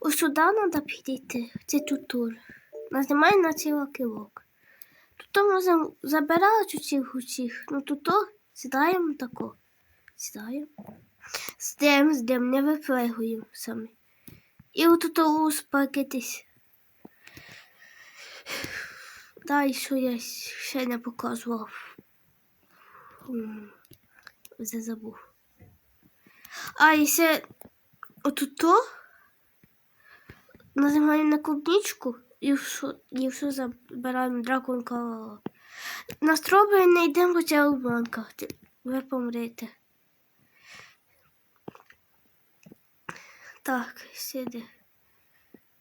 Ось сюди треба підійти, в цей тутур. Нажимай на цілий кілок. Тут можемо забирати цих усіх. Ну тут сідаємо тако. Сідаємо. Здем, здем, не випригуємо самі. І отут успокоїтесь. Далі, що я ще не показував. Вже забув. А, і ще отут нажимаємо на клубничку і все, і все забираємо драконка. На стробері не йдемо хоча у банках. Ви помрете. Так, сиди.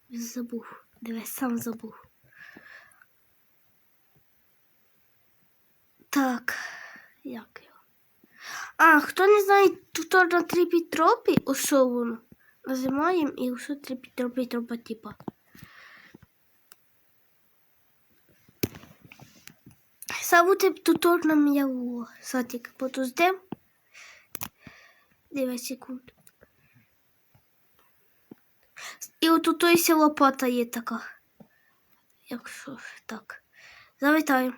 Забув. Дивись, сам забув. Так, як його? А, хто не знає, тут на трипітропі, ось що воно. Нажимаємо і ось трипітропі тропа типа. Савути тут нам яву. Сатик, подождем. 9 секунд. І отут той ще лопата є така. Якщо так. Завітаємо.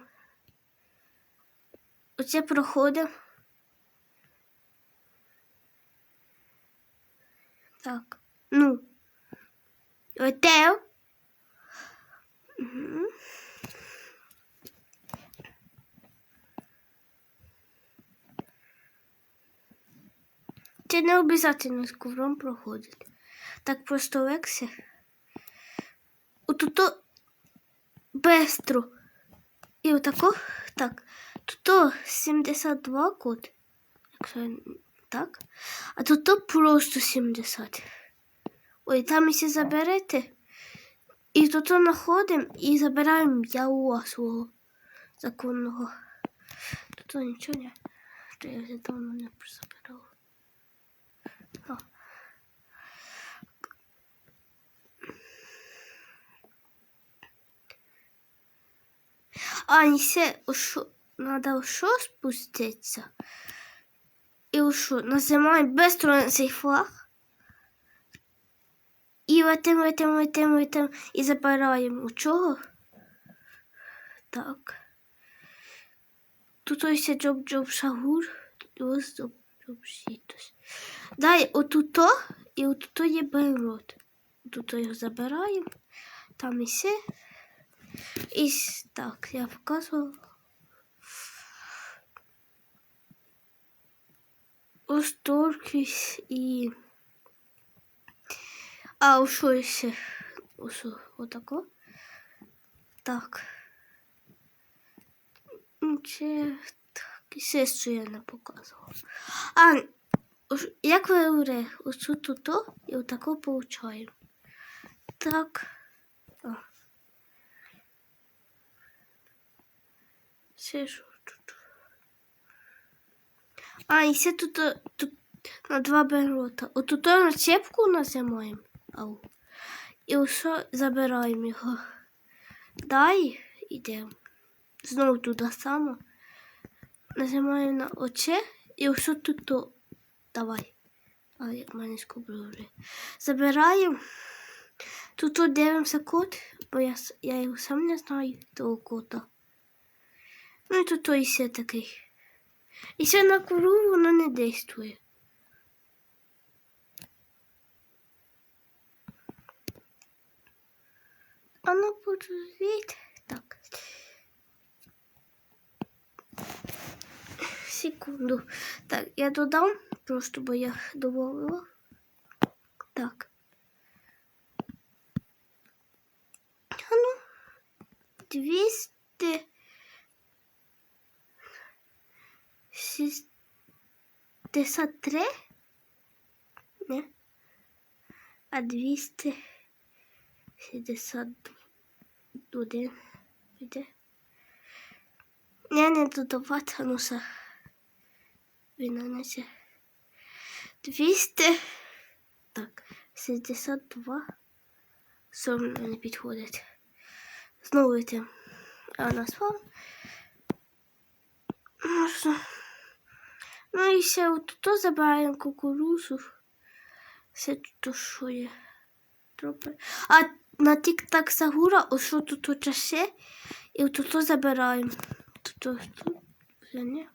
Оце проходимо. Так. Ну. Отел. Угу. Це не обов'язково з ковром проходить. Так просто легше. Отут бестро. І отако. Так. Тут 72 код. Якщо я- так. А тут просто 70. Ой, там якщо заберете. І тут знаходимо і забираємо яуа свого законного. Тут нічого не. То я вже давно не забирав. О. А, ще що, треба що спуститися. І що, нажимаємо без на цей флаг. І летим, летим, летим, летим. І забираємо у чого? Так. Тут ось є джоб шагур. Ось джоб джоб сітос. Далі отуто і отуто є бенрот. Тут його забираємо. Там і все. І так, я показував. Ось торкіс і. А, ось що ще. Ось отако. Так. Чи так, ще що я не показував. А, як ви говорите, ось тут то і отако получаємо. Так. Що тут? А, і ще тут, е, тут на два берота. Отут на цепку нажимаємо. Ау. І все забираємо його. Дай йдемо. Знову туди само. Нажимаємо на оче і все тут то. Давай. А як мене скубло вже. Забираємо. Тут дивимося код, бо я, я його сам не знаю, того кода. Ну і тут той ще такий. І ще на кору воно не действує. А ну подождіть. Так. Секунду. Так, я додам, просто бо я добавила. Так. А ну, 200 63? Не. А 261 буде. Не, не додавати, ну. Він несе. 200. Так, 62. Сум не підходить. Знову йти. А у нас вам. Можна. Ну і ще от тут забираємо кукурузу. Все тут що є. робити. А на тік-так Сагура, ось тут часи, і тут забираємо. Тут, вже ні.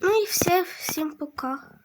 Ну і все, всім пока.